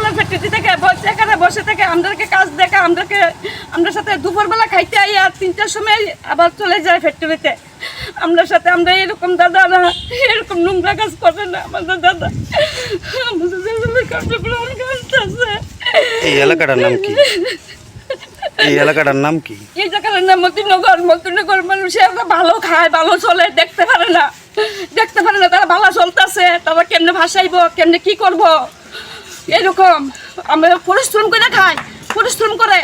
জলের ফ্যাক্টরি থেকে বসে এখানে বসে থেকে আমাদেরকে কাজ দেখে আমাদেরকে আমরা সাথে দুপুরবেলা খাইতে আই আর তিনটার সময় আবার চলে যায় ফ্যাক্টরিতে আমরা সাথে আমরা এরকম দাদা না এরকম নোংরা কাজ করে না আমাদের দাদা। আমাদের এই এলাকাটার নাম কি? এই এলাকাটার নাম কি? এই জায়গার নাম মতিনগর। মতিনগর মানুষ এরা ভালো খায় ভালো চলে দেখতে পারে না। দেখতে পারে না তারা ভালো চলতেছে তারা কেমনে ভাসাইব কেমনে কি করব? এরকম আমরা পরিশ্রম করে খাই পরিশ্রম করে।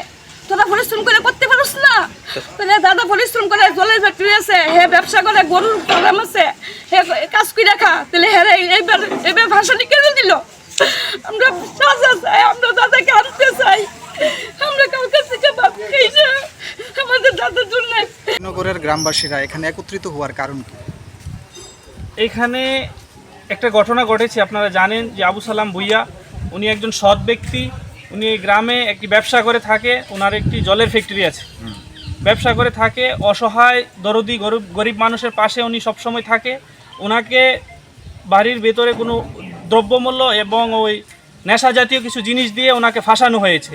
তোরা পরিশ্রম করে করতে পারস না? তাহলে দাদা পরিশ্রম করে জলের ফ্যাক্টরি আছে হে ব্যবসা করে গরুর ফার্ম আছে হে কাজ করে খা। তাহলে হ্যাঁ এইবার এইবার ভাসানি কেন দিল আমরা সাজা চাই আমরা দাদাকে আনতে চাই। আমরা কাউকে থেকে ভাব না। আমাদের দাদার জন্য নগরের গ্রামবাসীরা এখানে একত্রিত হওয়ার কারণ কি? এইখানে একটা ঘটনা ঘটেছে আপনারা জানেন যে আবু সালাম ভুইয়া উনি একজন সৎ ব্যক্তি, উনি এই গ্রামে একটি ব্যবসা করে থাকে ওনার একটি জলের ফ্যাক্টরি আছে। ব্যবসা করে থাকে, অসহায়, দরদি গরিব গরিব মানুষের পাশে উনি সবসময় থাকে। ওনাকে বাড়ির ভেতরে কোনো দ্রব্যমূল্য এবং ওই নেশা জাতীয় কিছু জিনিস দিয়ে ওনাকে ফাঁসানো হয়েছে।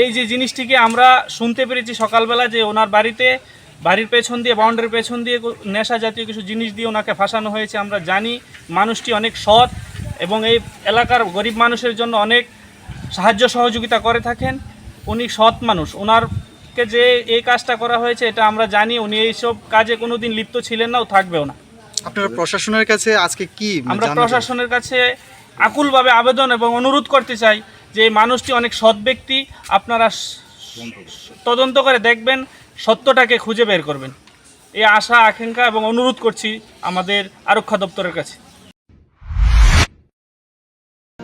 এই যে জিনিসটিকে আমরা শুনতে পেরেছি সকালবেলা যে ওনার বাড়িতে বাড়ির পেছন দিয়ে, বাউন্ডারির পেছন দিয়ে নেশা জাতীয় কিছু জিনিস দিয়ে ওনাকে ফাঁসানো হয়েছে, আমরা জানি। মানুষটি অনেক সৎ এবং এই এলাকার গরিব মানুষের জন্য অনেক সাহায্য সহযোগিতা করে থাকেন। উনি সৎ মানুষ। ওনারকে যে এই কাজটা করা হয়েছে এটা আমরা জানি। উনি এইসব কাজে কোনো দিন লিপ্ত ছিলেন না ও থাকবেও না। আপনারা প্রশাসনের কাছে আজকে কি আমরা প্রশাসনের কাছে আকুলভাবে আবেদন এবং অনুরোধ করতে চাই যে এই মানুষটি অনেক সৎ ব্যক্তি। আপনারা তদন্ত করে দেখবেন সত্যটাকে খুঁজে বের করবেন। এই আশা আকাঙ্ক্ষা এবং অনুরোধ করছি আমাদের আরক্ষা দপ্তরের কাছে।